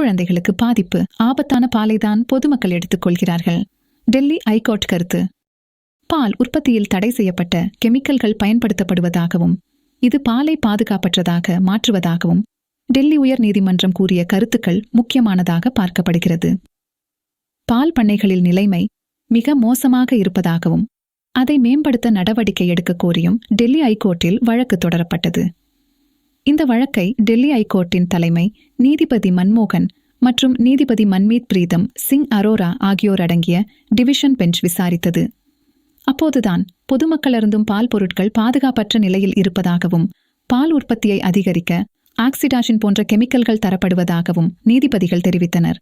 குழந்தைகளுக்கு பாதிப்பு. ஆபத்தான பாலைதான் பொதுமக்கள் எடுத்துக்கொள்கிறார்கள் டெல்லி ஐகோர்ட் கருத்து. பால் உற்பத்தியில் தடை செய்யப்பட்ட கெமிக்கல்கள் பயன்படுத்தப்படுவதாகவும் இது பாலை பாதுகாப்பற்றதாக மாற்றுவதாகவும் டெல்லி உயர் நீதிமன்றம் கூறிய கருத்துக்கள் முக்கியமானதாக பார்க்கப்படுகிறது. பால் பண்ணைகளில் நிலைமை மிக மோசமாக இருப்பதாகவும் அதை மேம்படுத்த நடவடிக்கை எடுக்க கோரியும் டெல்லி ஐகோர்ட்டில் வழக்கு தொடரப்பட்டது. இந்த வழக்கை டெல்லி ஐகோர்ட்டின் தலைமை நீதிபதி மன்மோகன் மற்றும் நீதிபதி மன்மீத் பிரீதம் சிங் அரோரா ஆகியோர் அடங்கிய டிவிஷன் பெஞ்ச் விசாரித்தது. அப்போதுதான் பொதுமக்களிருந்தும் பால் பொருட்கள் பாதுகாப்பற்ற நிலையில் இருப்பதாகவும் பால் உற்பத்தியை அதிகரிக்க ஆக்சிடாஷின் போன்ற கெமிக்கல்கள் தரப்படுவதாகவும் நீதிபதிகள் தெரிவித்தனர்.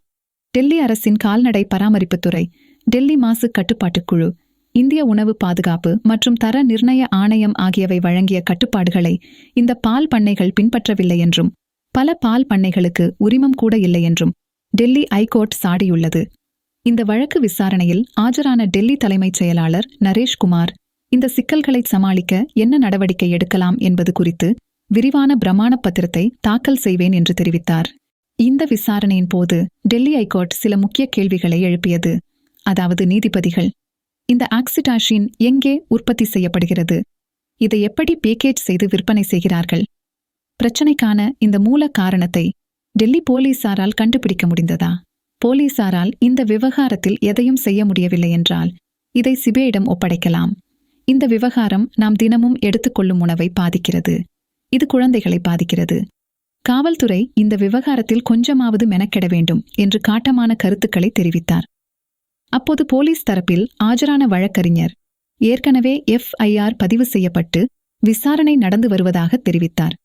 டெல்லி அரசின் கால்நடை பராமரிப்புத்துறை டெல்லி மாசு கட்டுப்பாட்டுக் குழு இந்திய உணவு பாதுகாப்பு மற்றும் தர நிர்ணய ஆணையம் ஆகியவை வழங்கிய கட்டுப்பாடுகளை இந்த பால் பண்ணைகள் பின்பற்றவில்லை என்றும் பல பால் பண்ணைகளுக்கு உரிமம் கூட இல்லை என்றும் டெல்லி ஐகோர்ட் சாடியுள்ளது. இந்த வழக்கு விசாரணையில் ஆஜரான டெல்லி தலைமைச் செயலாளர் நரேஷ்குமார் இந்த சிக்கல்களை சமாளிக்க என்ன நடவடிக்கை எடுக்கலாம் என்பது குறித்து விரிவான பிரமாண பத்திரத்தை தாக்கல் செய்வேன் என்று தெரிவித்தார். இந்த விசாரணையின் போது டெல்லி ஐகோர்ட் சில முக்கிய கேள்விகளை எழுப்பியது அதாவது நீதிபதிகள் இந்த ஆக்சிடாஷின் எங்கே உற்பத்தி செய்யப்படுகிறது? இதை எப்படி பேக்கேஜ் செய்து விற்பனை செய்கிறார்கள்? பிரச்சனைக்கான இந்த மூல காரணத்தை டெல்லி போலீசாரால் கண்டுபிடிக்க முடிந்ததா? போலீசாரால் இந்த விவகாரத்தில் எதையும் செய்ய முடியவில்லை என்றால் இதை சிபேயிடம் ஒப்படைக்கலாம். இந்த விவகாரம் நாம் தினமும் எடுத்துக்கொள்ளும் உணவை பாதிக்கிறது. இது குழந்தைகளை பாதிக்கிறது. காவல்துறை இந்த விவகாரத்தில் கொஞ்சமாவது மெனக்கெட வேண்டும் என்று காட்டமான கருத்துக்களை தெரிவித்தார். அப்போது போலீஸ் தரப்பில் ஆஜரான வழக்கறிஞர் ஏற்கனவே எஃப்ஐஆர் பதிவு செய்யப்பட்டு விசாரணை நடந்து வருவதாக தெரிவித்தார்.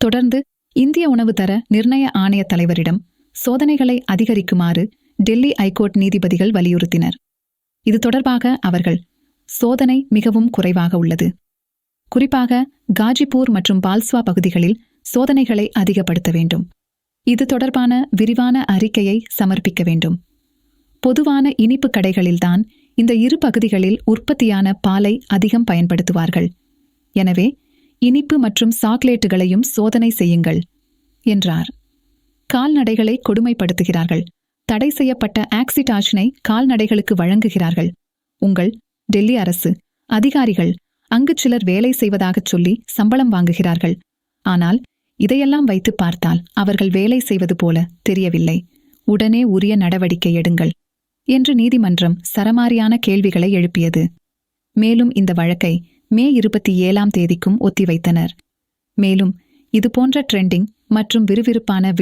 தொடர்ந்து இந்திய உணவு தர நிர்ணய ஆணைய தலைவரிடம் சோதனைகளை அதிகரிக்குமாறு டெல்லி ஐகோர்ட் நீதிபதிகள் வலியுறுத்தினர். இது தொடர்பாக அவர்கள் சோதனை மிகவும் குறைவாக உள்ளது. குறிப்பாக காஜிப்பூர் மற்றும் பால்ஸ்வா பகுதிகளில் சோதனைகளை அதிகப்படுத்த வேண்டும். இது தொடர்பான விரிவான அறிக்கையை சமர்ப்பிக்க வேண்டும். பொதுவான இனிப்பு கடைகளில்தான் இந்த இரு பகுதிகளில் உற்பத்தியான பாலை அதிகம் பயன்படுத்துவார்கள். எனவே இனிப்பு மற்றும் சாக்லேட்டுகளையும் சோதனை செய்யுங்கள் என்றார். கால்நடைகளை கொடுமைப்படுத்துகிறார்கள். தடை செய்யப்பட்ட ஆக்சிடாஷனை கால்நடைகளுக்கு வழங்குகிறார்கள். உங்கள் டெல்லி அரசு அதிகாரிகள் அங்கு சிலர் வேலை செய்வதாகச் சொல்லி சம்பளம் வாங்குகிறார்கள். ஆனால் இதையெல்லாம் வைத்து பார்த்தால் அவர்கள் வேலை செய்வது போல தெரியவில்லை. உடனே உரிய நடவடிக்கை எடுங்கள் என்று நீதிமன்றம் சரமாரியான கேள்விகளை எழுப்பியது. மேலும் இந்த வழக்கை மே இருபத்தி ஏழாம் தேதிக்கும் ஒத்திவைத்தனர். மேலும் இதுபோன்ற ட்ரெண்டிங் மற்றும் விறுவிறுப்பான